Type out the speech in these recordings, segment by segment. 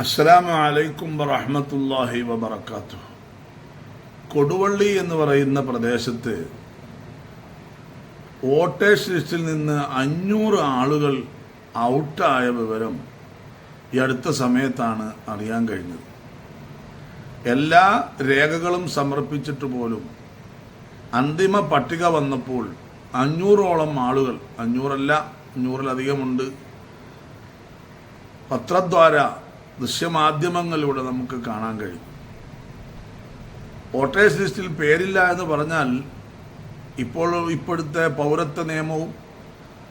അസ്സലാമു അലൈക്കും വറഹ്മത്തുള്ളാഹി വബറകാത്തു. കൊടുവള്ളി എന്ന് പറയുന്ന പ്രദേശത്ത് വോട്ടേഴ്സ് ലിസ്റ്റിൽ നിന്ന് അഞ്ഞൂറ് ആളുകൾ ഔട്ടായ വിവരം ഈ അടുത്ത സമയത്താണ് അറിയാൻ കഴിഞ്ഞത്. എല്ലാ രേഖകളും സമർപ്പിച്ചിട്ട് പോലും അന്തിമ പട്ടിക വന്നപ്പോൾ അഞ്ഞൂറോളം ആളുകൾ അഞ്ഞൂറല്ല അഞ്ഞൂറിലധികമുണ്ട് പത്രദ്വാര ദൃശ്യമാധ്യമങ്ങളിലൂടെ നമുക്ക് കാണാൻ കഴിയും. വോട്ടേഴ്സ് ലിസ്റ്റിൽ പേരില്ല എന്ന് പറഞ്ഞാൽ ഇപ്പോൾ ഇപ്പോഴത്തെ പൗരത്വ നിയമവും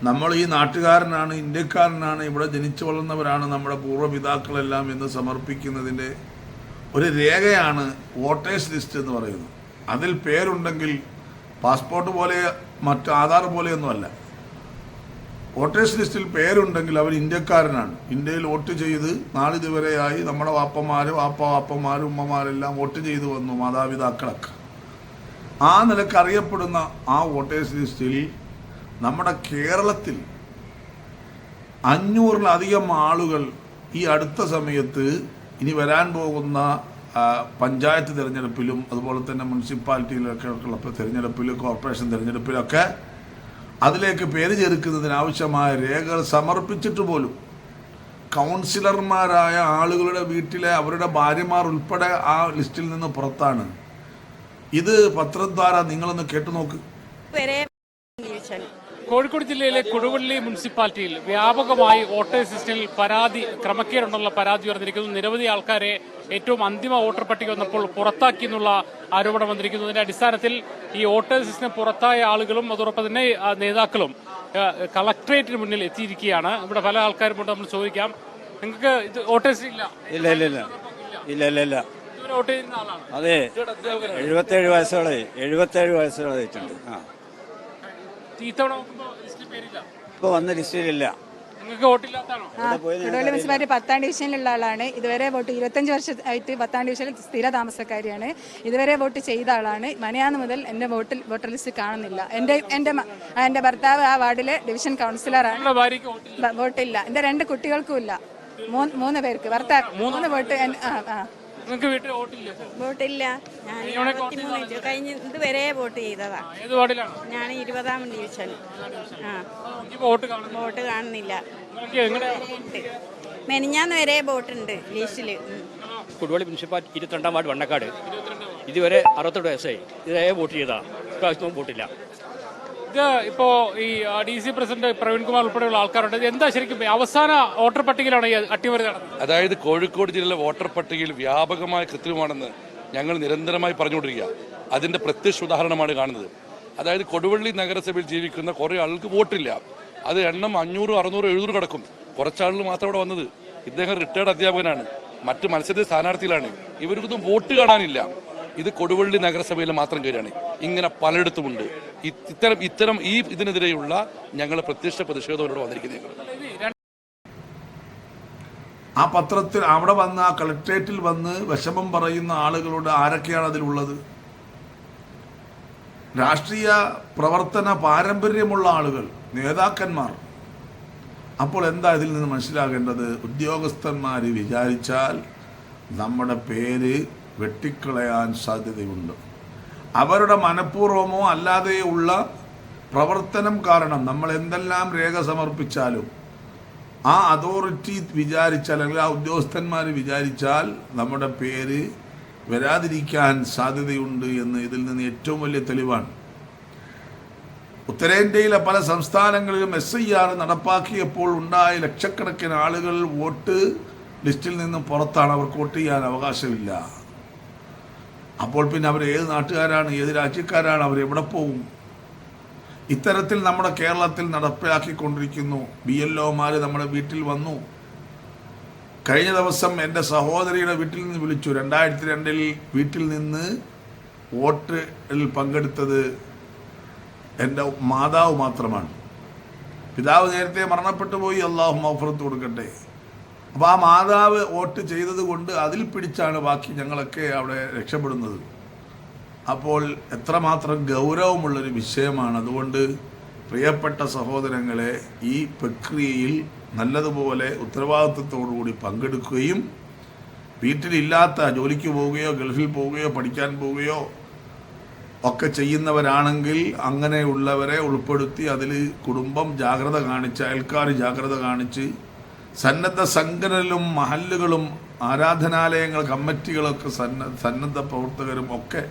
നമ്മൾ ഈ നാട്ടുകാരനാണ് ഇന്ത്യക്കാരനാണ് ഇവിടെ ജനിച്ചു വളർന്നവരാണ് നമ്മുടെ പൂർവപിതാക്കളെല്ലാം എന്ന് സമർപ്പിക്കുന്നതിന്റെ ഒരു രേഖയാണ് വോട്ടേഴ്സ് ലിസ്റ്റ് എന്ന് പറയുന്നത്. അതിൽ പേരുണ്ടെങ്കിൽ പാസ്പോർട്ട് പോലെ മറ്റ് ആധാർ പോലെയൊന്നുമല്ല. വോട്ടേഴ്സ് ലിസ്റ്റിൽ പേരുണ്ടെങ്കിൽ അവർ ഇന്ത്യക്കാരനാണ്. ഇന്ത്യയിൽ വോട്ട് ചെയ്ത് നാളിതുവരെയായി നമ്മുടെ വാപ്പന്മാര് വാപ്പ വാപ്പന്മാര് ഉമ്മമാരെല്ലാം വോട്ട് ചെയ്തു വന്നു മാതാപിതാക്കളൊക്കെ. ആ നിലയ്ക്ക് അറിയപ്പെടുന്ന ആ വോട്ടേഴ്സ് ലിസ്റ്റിൽ നമ്മുടെ കേരളത്തിൽ അഞ്ഞൂറിലധികം ആളുകൾ ഈ അടുത്ത സമയത്ത് ഇനി വരാൻ പോകുന്ന പഞ്ചായത്ത് തിരഞ്ഞെടുപ്പിലും അതുപോലെ തന്നെ മുനിസിപ്പാലിറ്റിയിലൊക്കെ ഉള്ള തിരഞ്ഞെടുപ്പിലും കോർപ്പറേഷൻ തിരഞ്ഞെടുപ്പിലൊക്കെ അതിലേക്ക് പേര് ചേർക്കുന്നതിന് ആവശ്യമായ രേഖകൾ സമർപ്പിച്ചിട്ട് പോലും കൗൺസിലർമാരായ ആളുകളുടെ വീട്ടിലെ അവരുടെ ഭാര്യമാർ ഉൾപ്പെടെ ആ ലിസ്റ്റിൽ നിന്ന് പുറത്താണ്. ഇത് പത്രദ്വാര നിങ്ങളൊന്ന് കേട്ടു നോക്ക് കോഴിക്കോട് ജില്ലയിലെ കൊടുവള്ളി മുനിസിപ്പാലിറ്റിയിൽ വ്യാപകമായി വോട്ടേഴ്സ് ലിസ്റ്റിൽ പരാതി ക്രമക്കേടുണ്ടെന്നുള്ള പരാതി ഉയർന്നിരിക്കുന്നു. നിരവധി ആൾക്കാരെ ഏറ്റവും അന്തിമ വോട്ടർ പട്ടിക വന്നപ്പോൾ പുറത്താക്കി എന്നുള്ള ആരോപണം വന്നിരിക്കുന്നതിന്റെ അടിസ്ഥാനത്തിൽ ഈ വോട്ടേഴ്സ് ലിസ്റ്റിന് പുറത്തായ ആളുകളും അതോടൊപ്പം തന്നെ നേതാക്കളും കളക്ടറേറ്റിന് മുന്നിൽ എത്തിയിരിക്കുകയാണ്. ഇവിടെ പല ആൾക്കാരും കൊണ്ട് നമ്മൾ ചോദിക്കാം. നിങ്ങൾക്ക് ഇത് വോട്ടേഴ്സ് ഇല്ല? ഇല്ല ഇല്ല ഇല്ല. ഇല്ല ഇല്ല ഇല്ല. വോട്ട് ചെയ്യുന്ന ആളാണ്. അതെ. എഴുപത്തേഴ് വയസ്സുകളെ എഴുപത്തേഴ് വയസ്സോളായിട്ടുണ്ട് ആ. ഇത്തവണ വന്ന ലിസ്റ്റിലില്ല. മുനിസിപ്പാലിറ്റി പത്താം ഡിവിഷനിലുള്ള ആളാണ്. ഇതുവരെ വോട്ട് ഇരുപത്തഞ്ച് വർഷമായിട്ട് പത്താം ഡിവിഷനിൽ സ്ഥിര താമസക്കാരിയാണ്. ഇതുവരെ വോട്ട് ചെയ്ത ആളാണ്. മനയാന്ന് മുതൽ എന്റെ വോട്ടിൽ വോട്ടർ ലിസ്റ്റ് കാണുന്നില്ല. എന്റെ എന്റെ എന്റെ എന്റെ ഭർത്താവ് ആ വാർഡിലെ ഡിവിഷൻ കൗൺസിലറാണ്. വോട്ടില്ല? എന്റെ രണ്ട് കുട്ടികൾക്കും ഇല്ല. മൂന്ന് മൂന്ന് പേർക്ക്. ഭർത്താവ് മൂന്ന് വോട്ട് ആ ആ. നിങ്ങൾക്ക് വീട്ടിൽ വോട്ടില്ല? വോട്ടില്ല. ഞാൻ ഇരുപത്തിമൂന്ന് കഴിഞ്ഞ ഇതുവരെ വോട്ട് ചെയ്തതാ. ഏത് വാർഡിലാണ്? ഞാൻ ഇരുപതാം ഡിവിഷൻ ആ. വോട്ട് കാണുന്നു വോട്ട് കാണുന്നില്ല. മെനിഞ്ഞാന്ന് വരെ ബോട്ടുണ്ട് ലീസ്റ്റിൽ. കൊടുവള്ളി മുനിസിപ്പാലിറ്റി ഇരുപത്തിരണ്ടാം വാർഡ് വണ്ണക്കാട്. ഇതുവരെ അറുപത്തെട്ട് വയസ്സായി. ഇതേ വോട്ട് ചെയ്താ ഇപ്രാവശ്യം വോട്ടില്ല. ഇത് ഇപ്പോ ഈ ഡി സി പ്രസിഡന്റ് പ്രവീൺകുമാർ ഉൾപ്പെടെയുള്ള ആൾക്കാരുണ്ട്. എന്താ ശരിക്കും അവസാന വോട്ടർ പട്ടികയിലാണ് ഈ അട്ടിമറി നടന്നത്? അതായത് കോഴിക്കോട് ജില്ലയിലെ വോട്ടർ പട്ടികയിൽ വ്യാപകമായ കൃത്രിമമാണെന്ന് ഞങ്ങൾ നിരന്തരമായി പറഞ്ഞുകൊണ്ടിരിക്കുക. അതിന്റെ പ്രത്യക്ഷ ഉദാഹരണമാണ് കാണുന്നത്. അതായത് കൊടുവള്ളി നഗരസഭയിൽ ജീവിക്കുന്ന കുറേ ആൾക്ക് വോട്ടില്ല. അത് എണ്ണം അഞ്ഞൂറ് അറുന്നൂറ് എഴുന്നൂറ് കിടക്കും. കുറച്ചാളുകൾ മാത്രം അവിടെ വന്നത്. ഇദ്ദേഹം റിട്ടയർഡ് അധ്യാപകനാണ്. മറ്റ് മത്സര സ്ഥാനാർത്ഥികളാണ്. ഇവർക്കൊന്നും വോട്ട് കാണാനില്ല. ഇത് കൊടുവള്ളി നഗരസഭയിൽ മാത്രം കയറിയാണ് ഇങ്ങനെ പലയിടത്തുമുണ്ട്. ഇത്തരം ഇത്തരം ഈ ഇതിനെതിരെയുള്ള ഞങ്ങൾ പ്രത്യക്ഷ പ്രതിഷേധത്തോടെ വന്നിരിക്കുന്നത് ആ പത്രത്തിൽ അവിടെ വന്ന് ആ കളക്ട്രേറ്റിൽ വന്ന് വിഷമം പറയുന്ന ആളുകളോട് ആരൊക്കെയാണ് അതിലുള്ളത്? രാഷ്ട്രീയ പ്രവർത്തന പാരമ്പര്യമുള്ള ആളുകൾ നേതാക്കന്മാർ. അപ്പോൾ എന്താ ഇതിൽ നിന്ന് മനസ്സിലാകേണ്ടത്? ഉദ്യോഗസ്ഥന്മാർ വിചാരിച്ചാൽ നമ്മുടെ പേര് വെട്ടിക്കളയാൻ സാധ്യതയുണ്ട്. അവരുടെ മനഃപൂർവമോ അല്ലാതെയോ ഉള്ള പ്രവർത്തനം കാരണം നമ്മൾ എന്തെല്ലാം രേഖ സമർപ്പിച്ചാലും ആ അതോറിറ്റി വിചാരിച്ചാൽ അല്ലെങ്കിൽ ആ ഉദ്യോഗസ്ഥന്മാർ വിചാരിച്ചാൽ നമ്മുടെ പേര് വരാതിരിക്കാൻ സാധ്യതയുണ്ട് എന്ന് ഇതിൽ നിന്ന് ഏറ്റവും വലിയ തെളിവാണ്. ഉത്തരേന്ത്യയിലെ പല സംസ്ഥാനങ്ങളിലും എസ് ഐ ആർ നടപ്പാക്കിയപ്പോൾ ഉണ്ടായ ലക്ഷക്കണക്കിന് ആളുകൾ വോട്ട് ലിസ്റ്റിൽ നിന്നും പുറത്താണ്. അവർക്ക് വോട്ട് ചെയ്യാൻ അവകാശമില്ല. അപ്പോൾ പിന്നെ അവർ ഏത് നാട്ടുകാരാണ് ഏത് രാജ്യക്കാരാണ് എവിടെ പോകും ഇത്തരത്തിൽ നമ്മുടെ കേരളത്തിൽ നടപ്പിലാക്കിക്കൊണ്ടിരിക്കുന്നു. ബി എൽ ഒമാർ നമ്മുടെ വീട്ടിൽ വന്നു. കഴിഞ്ഞ ദിവസം എന്റെ സഹോദരിയുടെ വീട്ടിൽ നിന്ന് വിളിച്ചു. രണ്ടായിരത്തി രണ്ടിൽ വീട്ടിൽ നിന്ന് വോട്ടിൽ പങ്കെടുത്തത് എന്റെ മാതാവ് മാത്രമാണ്. പിതാവ് നേരത്തെ മരണപ്പെട്ടു പോയി. അള്ളാഹു മഫറത്ത് കൊടുക്കട്ടെ. അപ്പോൾ ആ മാതാവ് വോട്ട് ചെയ്തത് കൊണ്ട് അതിൽ പിടിച്ചാണ് ബാക്കി ഞങ്ങളൊക്കെ അവിടെ രക്ഷപ്പെടുന്നത്. അപ്പോൾ എത്രമാത്രം ഗൗരവമുള്ളൊരു വിഷയമാണ്. അതുകൊണ്ട് പ്രിയപ്പെട്ട സഹോദരങ്ങളെ ഈ പ്രക്രിയയിൽ നല്ലതുപോലെ ഉത്തരവാദിത്വത്തോടുകൂടി പങ്കെടുക്കുകയും വീട്ടിലില്ലാത്ത ജോലിക്ക് പോവുകയോ ഗൾഫിൽ പോവുകയോ പഠിക്കാൻ പോവുകയോ ഒക്കെ ചെയ്യുന്നവരാണെങ്കിൽ അങ്ങനെയുള്ളവരെ ഉൾപ്പെടുത്തി അതിൽ കുടുംബം ജാഗ്രത കാണിച്ച് അയൽക്കാർ ജാഗ്രത കാണിച്ച് സന്നദ്ധ സംഘടനകളും മഹല്ലുകളും ആരാധനാലയങ്ങൾ കമ്മിറ്റികളൊക്കെ സന്ന സന്നദ്ധ പ്രവർത്തകരും ഒക്കെ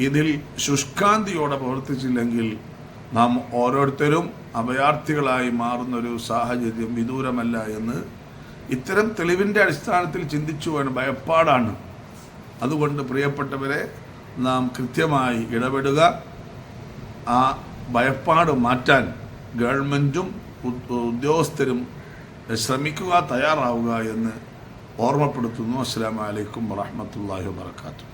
ഇതിൽ ശുഷ്കാന്തിയോടെ പ്രവർത്തിച്ചില്ലെങ്കിൽ നാം ഓരോരുത്തരും അഭയാർത്ഥികളായി മാറുന്നൊരു സാഹചര്യം വിദൂരമല്ല എന്ന് ഇത്തരം തെളിവിന്റെ അടിസ്ഥാനത്തിൽ ചിന്തിച്ചു വേണം ഭയപ്പാടാണ്. അതുകൊണ്ട് പ്രിയപ്പെട്ടവരെ നാം കൃത്യമായി ഇടപെടുക. ആ ഭയപ്പാട് മാറ്റാൻ ഗവൺമെന്റും ഉദ്യോഗസ്ഥരും ശ്രമിക്കുക തയ്യാറാവുക എന്ന് ഓർമ്മപ്പെടുത്തുന്നു. അസ്സാം വലൈക്കും വാഹമത്തല്ലാഹി വാത്തു